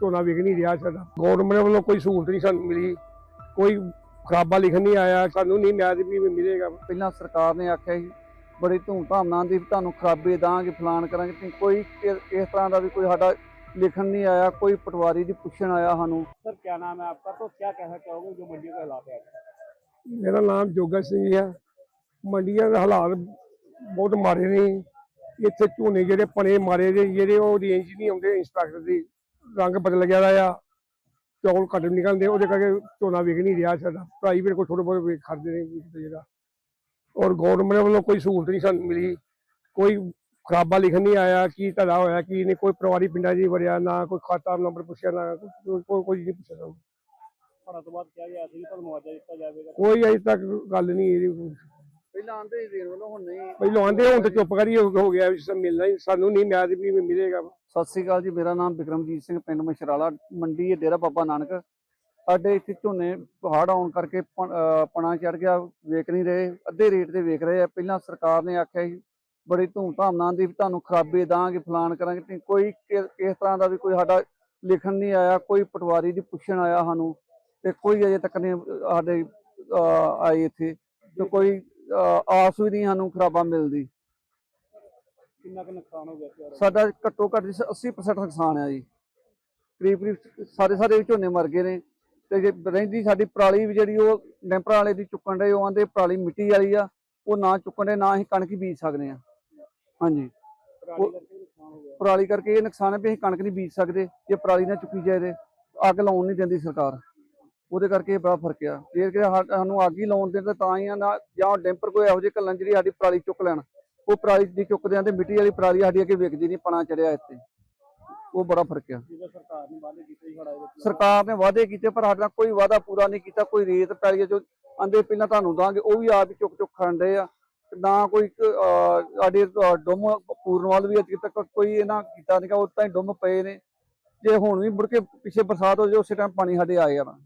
ਝੋਨਾ ਵਿਕ ਨਹੀਂ ਰਿਹਾ ਸਾਡਾ ਗਵਰਨਮੈਂਟ ਵੱਲੋਂ ਕੋਈ ਸਹੂਲਤ ਨਹੀਂ ਸਾਨੂੰ ਮਿਲੀ ਕੋਈ ਖਰਾਬਾ ਲਿਖਣ ਨਹੀਂ ਆਇਆ ਸਾਨੂੰ ਨਹੀਂ ਮਿਆਦ ਵੀ ਮਿਲੇਗਾ ਪਹਿਲਾਂ ਸਰਕਾਰ ਨੇ ਆਖਿਆ ਸੀ ਬੜੀ ਧੂਮਧਾਮ ਨਾਲ ਦੀ ਤੁਹਾਨੂੰ ਖਰਾਬੇ ਦਾਂਗੇ ਫਲਾਨ ਕਰਾਂਗੇ ਤੇ ਕੋਈ ਇਸ ਇਸ ਤਰ੍ਹਾਂ ਦਾ ਵੀ ਕੋਈ ਸਾਡਾ ਲਿਖਣ ਨਹੀਂ ਆਇਆ ਕੋਈ ਪਟਵਾਰੀ ਦੀ ਪੁੱਛਣ ਆਇਆ ਸਾਨੂੰ सर क्या नाम है आपका तो क्या कहना चाहोगे जो मंडी के हालात है ਮੇਰਾ ਨਾਮ ਜੋਗਾ ਸਿੰਘ ਹੈ ਮੰਡੀਆਂ ਦੇ ਹਾਲਾਤ ਬਹੁਤ ਮਾੜੇ ਨੇ ਇੱਥੇ ਝੋਨੇ ਜਿਹੜੇ ਪਨੇ ਮਾਰੇ ਦੇ ਜਿਹੜੇ ਉਹ ਰੇਂਜ ਨਹੀਂ ਆਉਂਦੇ ਇੰਸਪੈਕਟਰ ਦੀ ਰੰਗ ਬਦਲ ਗਿਆ ਦਾ ਆ ਚੌਲ ਘੱਟ ਨਿਕਲਦੇ ਉਹਦੇ ਕਰਕੇ ਝੋਨਾ ਵਿਕ ਨਹੀਂ ਰਿਹਾ ਸਾਡਾ। ਪ੍ਰਾਈਵੇਟ ਕੋਈ ਥੋੜਾ ਬਹੁਤ ਵੇਚ ਖੜਦੇ ਨੇ ਵਿਕਦੇ ਜਿਹੜਾ। ਔਰ ਗਵਰਨਮੈਂਟ ਵੱਲੋਂ ਕੋਈ ਸਹੂਲਤ ਨਹੀਂ ਸਾਨੂੰ ਮਿਲੀ। ਕੋਈ ਖਰਾਬਾ ਲਿਖਣ ਨਹੀਂ ਆਇਆ ਕੀ ਧੜਾ ਹੋਇਆ ਕੀ ਨਹੀਂ ਕੋਈ ਪਰਿਵਾਰੀ ਪਿੰਡਾਂ ਨਹੀਂ ਵੜਿਆ ਨਾ ਕੋਈ ਖਾਤਾ ਨੰਬਰ ਪੁੱਛਿਆ ਨਾ ਕੋਈ ਕੋਈ ਨਹੀਂ ਪੁੱਛਿਆ ਸਾਨੂੰ। ਤੋਂ ਬਾਅਦ ਕਿਹਾ ਗਿਆ ਸੀ ਤੁਹਾਨੂੰ ਮੁਆਵਜ਼ਾ ਦਿੱਤਾ ਜਾਵੇਗਾ। ਕੋਈ ਅਜੇ ਤੱਕ ਗੱਲ ਨਹੀਂ ਇਹਦੀ। ਪਹਿਲਾਂ ਆਂਦੇ ਦੇਣ ਵੱਲੋਂ ਹੁਣ ਨਹੀਂ। ਪਹਿਲਾਂ ਆਂਦੇ ਹੁਣ ਤੇ ਚੁੱਪ ਕਰੀ ਹੋ ਗਿਆ ਸਾਨੂੰ ਮਿਲਣਾ ਹੀ ਸਾਨੂੰ ਨਹੀਂ ਮਿਆਦ ਵੀ ਮਿਲੇਗਾ। ਸਤਿ ਸ੍ਰੀ ਅਕਾਲ ਜੀ ਮੇਰਾ ਨਾਮ ਬਿਕਰਮਜੀਤ ਸਿੰਘ ਪਿੰਡ ਮਸ਼ਰਾਲਾ ਮੰਡੀ ਹੈ ਡੇਰਾ ਬਾਬਾ ਨਾਨਕ। ਸਾਡੇ ਇੱਥੇ ਝੋਨੇ ਪਹਾੜ ਆਉਣ ਕਰਕੇ ਪਣਾ ਚੜ ਗਿਆ ਵੇਚ ਨਹੀਂ ਰਹੇ ਅੱਧੇ ਰੇਟ ਤੇ ਵੇਚ ਰਹੇ ਆ। ਪਹਿਲਾਂ ਸਰਕਾਰ ਨੇ ਆਖਿਆ ਸੀ ਬੜੀ ਧੂਮਧਾਮ ਨਾਲ ਦੀ ਤੁਹਾਨੂੰ ਖਰਾਬੇ ਦਾਂਗੇ ਫਲਾਨ ਕਰਾਂਗੇ ਤੇ ਕੋਈ ਇਸ ਤਰ੍ਹਾਂ ਦਾ ਵੀ ਕੋਈ ਸਾਡਾ ਲਿਖਣ ਨਹੀਂ ਆਇਆ ਕੋਈ ਪਟਵਾਰੀ ਦੀ ਪੁੱਛਣ ਆਇਆ ਸਾਨੂੰ ਤੇ ਕੋਈ ਅਜੇ ਤੱਕ ਨਹੀਂ ਸਾਡੇ ਆਏ ਇੱਥੇ ਤੇ ਕੋਈ ਆਸ ਵੀ ਨਹੀਂ ਸਾਨੂੰ ਖਰਾਬਾ ਮਿਲਦੀ। ਕਿੰਨਾ ਕੁ ਨੁਕਸਾਨ ਹੋ ਗਿਆ ਸੀ ਸਾਡਾ ਘੱਟੋ ਘੱਟ ਜੀ 80% ਨੁਕਸਾਨ ਆ ਜੀ। ਕਰੀਬ ਕਰੀਬ ਸਾਰੇ ਸਾਰੇ ਝੋਨੇ ਮਰ ਗਏ ਨੇ। ਤੇ ਜੇ ਰਹਿੰਦੀ ਸਾਡੀ ਪਰਾਲੀ ਵੀ ਜਿਹੜੀ ਉਹ ਡੈਂਪਰਾਂ ਵਾਲੇ ਦੀ ਚੁੱਕਣ ਦੇ ਉਹ ਆਂਦੇ ਪਰਾਲੀ ਮਿੱਟੀ ਵਾਲੀ ਆ ਉਹ ਨਾ ਚੁੱਕਣ ਦੇ ਨਾ ਅਸੀਂ ਕਣਕ ਹੀ ਬੀਜ ਸਕਦੇ ਆ। ਹਾਂਜੀ। ਪਰਾਲੀ ਕਰਕੇ ਇਹ ਨੁਕਸਾਨ ਹੈ ਵੀ ਅਸੀਂ ਕਣਕ ਨਹੀਂ ਬੀਜ ਸਕਦੇ ਜੇ ਪਰਾਲੀ ਨਾ ਚੁੱਕੀ ਜਾਏ ਤੇ ਅੱਗ ਲਾਉਣ ਨਹੀਂ ਦਿੰਦੀ ਸਰਕਾਰ। ਉਹਦੇ ਕਰਕੇ ਬੜਾ ਫ਼ਰਕ ਆ। ਜੇ ਕਿ ਸਾਨੂੰ ਅੱਗ ਹੀ ਲਾਉਣ ਦੇ ਤਾਂ ਹੀ ਆ ਨਾ ਜਾਂ ਡੈਂਪਰ ਕੋਈ ਇਹੋ ਜਿਹੇ ਕੱਲਣ ਜਿਹੜੀ ਸਾਡੀ ਪਰਾਲੀ ਚੁੱਕ ਲੈਣ। ਉਹ ਪਰਾਲੀ ਦੀ ਚੁੱਕਦੇ ਆ ਤੇ ਮਿੱਟੀ ਵਾਲੀ ਪਰਾਲੀ ਸਾਡੀ ਅੱਗੇ ਵਿਕਦੀ ਨਹੀਂ ਪਣਾ ਚੜਿਆ ਇੱਥੇ। ਉਹ ਬੜਾ ਫ਼ਰਕ ਆ। ਸਰਕਾਰ ਨੇ ਵਾਅਦੇ ਕੀਤੇ ਪਰ ਸਾਡਾ ਕੋਈ ਵਾਅਦਾ ਪੂਰਾ ਨਹੀਂ ਕੀਤਾ ਕੋਈ ਰੇਤ ਪੈਲੀ ਜੋ ਆਂਦੇ ਪਹਿਲਾਂ ਤੁਹਾਨੂੰ ਦਾਂਗੇ ਉਹ ਵੀ ਆਪ ਹੀ ਚੁੱਕ ਚੁੱਕ ਖਾਣ ਡਏ ਆ। ਨਾ ਕੋਈ ਸਾਡੇ ਡੁੰਮ ਪੂਰਨਵਾਲ ਵੀ ਅਜੇ ਤੱਕ ਕੋਈ ਇਹਨਾਂ ਕੀਤਾ ਨਹੀਂ ਉਹ ਤਾਂ ਹੀ ਡੁੰਮ ਪਏ ਨੇ। ਜੇ ਹੁਣ ਵੀ ਮੁੜ ਕੇ ਪਿੱਛੇ ਬਰਸਾਤ ਹੋ ਜਾਏ ਉਸੇ ਟਾਈਮ ਪਾਣੀ ਸਾਡੇ ਆ ਜਾਣਾ